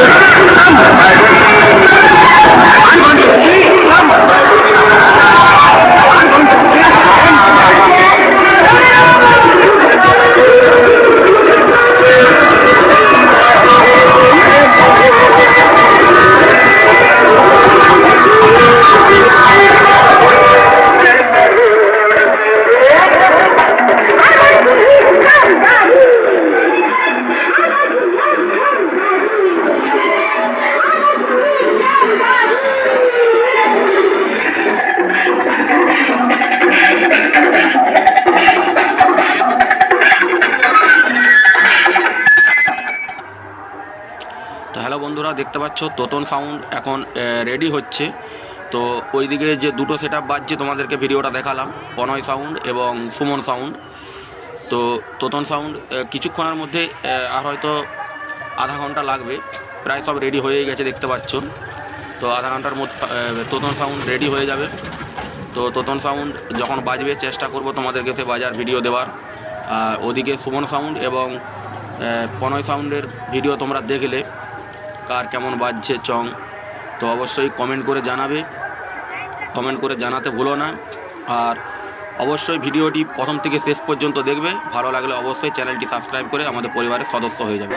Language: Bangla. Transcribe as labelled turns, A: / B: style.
A: Yeah. বন্ধুরা দেখতে পাচ্ছ তোতন সাউন্ড এখন রেডি হচ্ছে। তো ওইদিকে যে দুটো সেট আপ বাজছে, তোমাদেরকে ভিডিওটা দেখালাম। পনয় সাউন্ড এবং সুমন সাউন্ড তো তোতন সাউন্ড কিছুক্ষণের মধ্যে আর হয়তো আধা ঘণ্টা লাগবে। প্রায় সব রেডি হয়ে গেছে, দেখতে পাচ্ছ। তো আধা ঘণ্টার মধ্যে তোতন সাউন্ড রেডি হয়ে যাবে। তো তোতন সাউন্ড যখন বাজবে, চেষ্টা করব তোমাদেরকে সে বাজার ভিডিও দেওয়ার। আর ওদিকে সুমন সাউন্ড এবং পনয় সাউন্ডের ভিডিও তোমরা দেখলে। কার কেমন বাজছে চং, তো অবশ্যই কমেন্ট করে জানাবে। কমেন্ট করে জানাতে ভুলো না। আর অবশ্যই ভিডিওটি প্রথম থেকে শেষ পর্যন্ত দেখবে। ভালো লাগলে অবশ্যই চ্যানেলটি সাবস্ক্রাইব করে আমাদের পরিবারের সদস্য হয়ে যাবে।